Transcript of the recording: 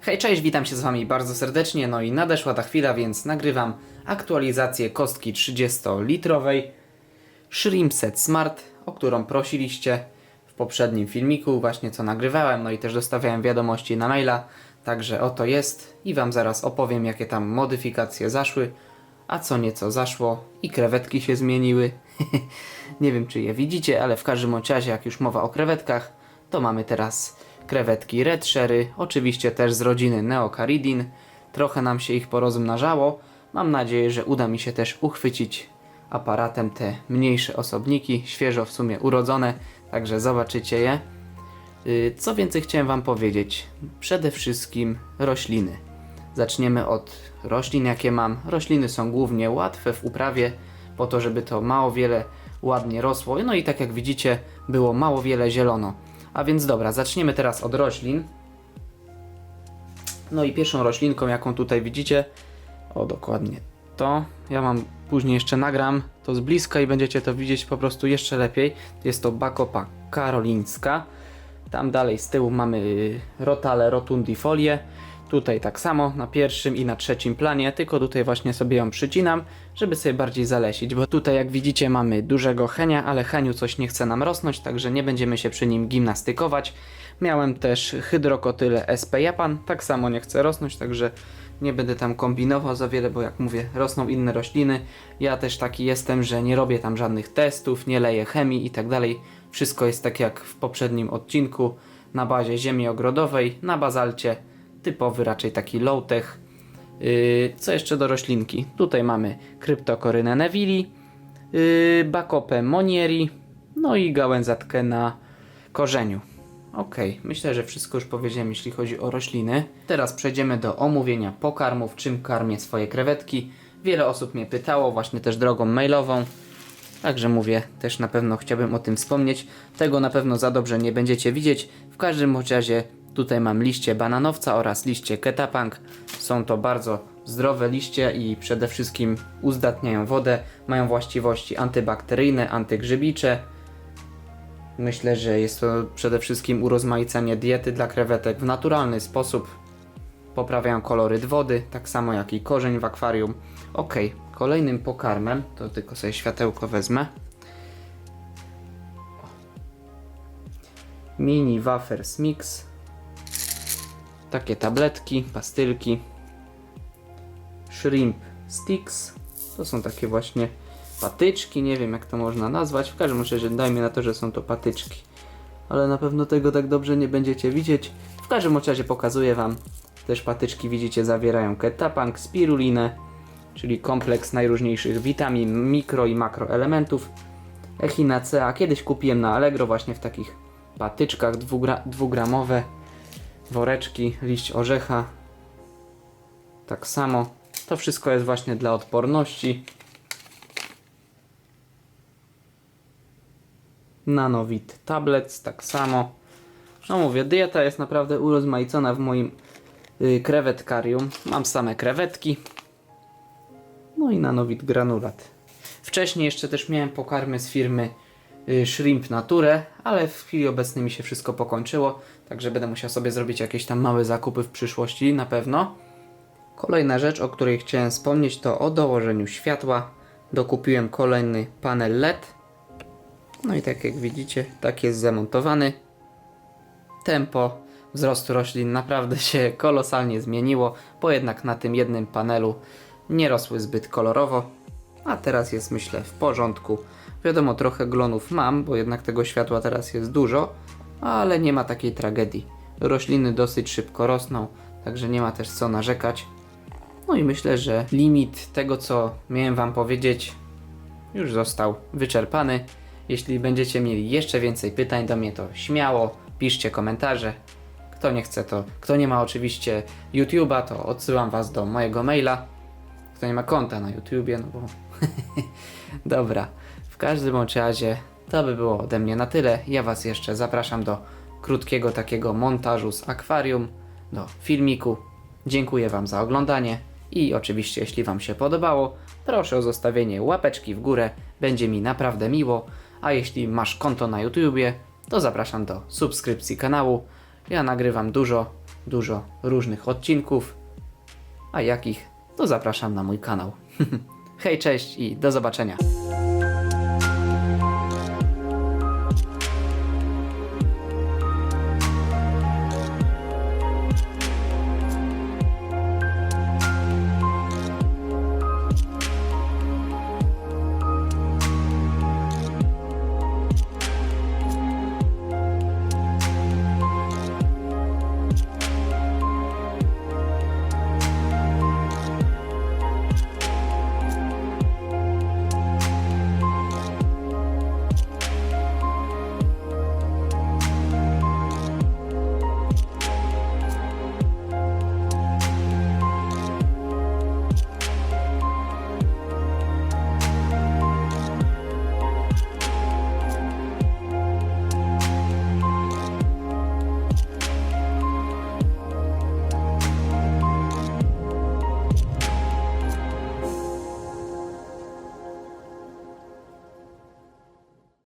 Hej, cześć, witam się z Wami bardzo serdecznie, no i nadeszła ta chwila, więc nagrywam aktualizację kostki 30-litrowej Shrimp Set Smart, o którą prosiliście w poprzednim filmiku, właśnie co nagrywałem, no i też dostawiałem wiadomości na maila, także oto jest i Wam zaraz opowiem, jakie tam modyfikacje zaszły, a co nieco zaszło i krewetki się zmieniły. Nie wiem, czy je widzicie, ale w każdym razie, jak już mowa o krewetkach, to mamy teraz krewetki Red Sherry, oczywiście też z rodziny Neocaridin. Trochę nam się ich porozmnażało. Mam nadzieję, że uda mi się też uchwycić aparatem te mniejsze osobniki, świeżo w sumie urodzone, także zobaczycie je. Yy, Co więcej chciałem Wam powiedzieć? Przede wszystkim rośliny. Zaczniemy od roślin, jakie mam. Rośliny są głównie łatwe w uprawie, po to, żeby to mało wiele ładnie rosło. No i tak jak widzicie, było mało wiele zielono. A więc dobra, zaczniemy teraz od roślin. No i pierwszą roślinką, jaką tutaj widzicie, o dokładnie to. Ja mam później jeszcze nagram to z bliska i będziecie to widzieć po prostu jeszcze lepiej. Jest to Bakopa karolińska. Tam dalej z tyłu mamy y, Rotale rotundifolie. Tutaj tak samo na pierwszym i na trzecim planie, tylko tutaj właśnie sobie ją przycinam, żeby sobie bardziej zalesić, bo tutaj jak widzicie mamy dużego henia, ale heniu coś nie chce nam rosnąć, także nie będziemy się przy nim gimnastykować. Miałem też hydrokotyle SP Japan, tak samo nie chce rosnąć, także nie będę tam kombinował za wiele, bo jak mówię, rosną inne rośliny. Ja też taki jestem, że nie robię tam żadnych testów, nie leję chemii i tak dalej. Wszystko jest tak jak w poprzednim odcinku, na bazie ziemi ogrodowej, na bazalcie, typowy raczej taki low-tech. Yy, co jeszcze do roślinki? Tutaj mamy kryptokorynę Nevili, yy, bakopę Monieri, no i gałęzatkę na korzeniu. Ok, myślę, że wszystko już powiedziałem, jeśli chodzi o rośliny. Teraz przejdziemy do omówienia pokarmów, czym karmię swoje krewetki. Wiele osób mnie pytało, właśnie też drogą mailową. Także mówię, też na pewno chciałbym o tym wspomnieć. Tego na pewno za dobrze nie będziecie widzieć. W każdym razie tutaj mam liście bananowca oraz liście ketapunk. Są to bardzo zdrowe liście i przede wszystkim uzdatniają wodę. Mają właściwości antybakteryjne, antygrzybicze. Myślę, że jest to przede wszystkim urozmaicenie diety dla krewetek w naturalny sposób. Poprawiają koloryt wody, tak samo jak i korzeń w akwarium. Ok, kolejnym pokarmem, to tylko sobie światełko wezmę. Mini Wafers Mix. Takie tabletki, pastylki. Shrimp Sticks. To są takie właśnie patyczki, nie wiem jak to można nazwać. W każdym razie dajmy na to, że są to patyczki. Ale na pewno tego tak dobrze nie będziecie widzieć. W każdym razie pokazuję Wam. Też patyczki widzicie zawierają ketapunk, spirulinę, czyli kompleks najróżniejszych witamin, mikro i makroelementów. Echinacea. Kiedyś kupiłem na Allegro właśnie w takich patyczkach dwugra dwugramowe woreczki, liść orzecha. Tak samo. To wszystko jest właśnie dla odporności. Nanowit Tablets, tak samo. No mówię, dieta jest naprawdę urozmaicona w moim y, krewetkarium. Mam same krewetki. No i nanowit granulat. Wcześniej jeszcze też miałem pokarmy z firmy Shrimp Nature, ale w chwili obecnej mi się wszystko pokończyło, także będę musiał sobie zrobić jakieś tam małe zakupy w przyszłości na pewno. Kolejna rzecz, o której chciałem wspomnieć, to o dołożeniu światła. Dokupiłem kolejny panel LED. No i tak jak widzicie, tak jest zamontowany. Tempo wzrostu roślin naprawdę się kolosalnie zmieniło, bo jednak na tym jednym panelu nie rosły zbyt kolorowo. A teraz jest myślę w porządku. Wiadomo, trochę glonów mam, bo jednak tego światła teraz jest dużo, ale nie ma takiej tragedii. Rośliny dosyć szybko rosną, także nie ma też co narzekać. No i myślę, że limit tego, co miałem Wam powiedzieć, już został wyczerpany. Jeśli będziecie mieli jeszcze więcej pytań do mnie, to śmiało piszcie komentarze. Kto nie chce, to kto nie ma oczywiście YouTube'a, to odsyłam Was do mojego maila. Kto nie ma konta na YouTubie, no bo. Dobra, w każdym bądź razie to by było ode mnie na tyle. Ja Was jeszcze zapraszam do krótkiego takiego montażu z akwarium, do filmiku. Dziękuję Wam za oglądanie i oczywiście, jeśli Wam się podobało, proszę o zostawienie łapeczki w górę, będzie mi naprawdę miło. A jeśli masz konto na YouTubie, to zapraszam do subskrypcji kanału. Ja nagrywam dużo dużo różnych odcinków. A jakich, to zapraszam na mój kanał. Hej, cześć i do zobaczenia.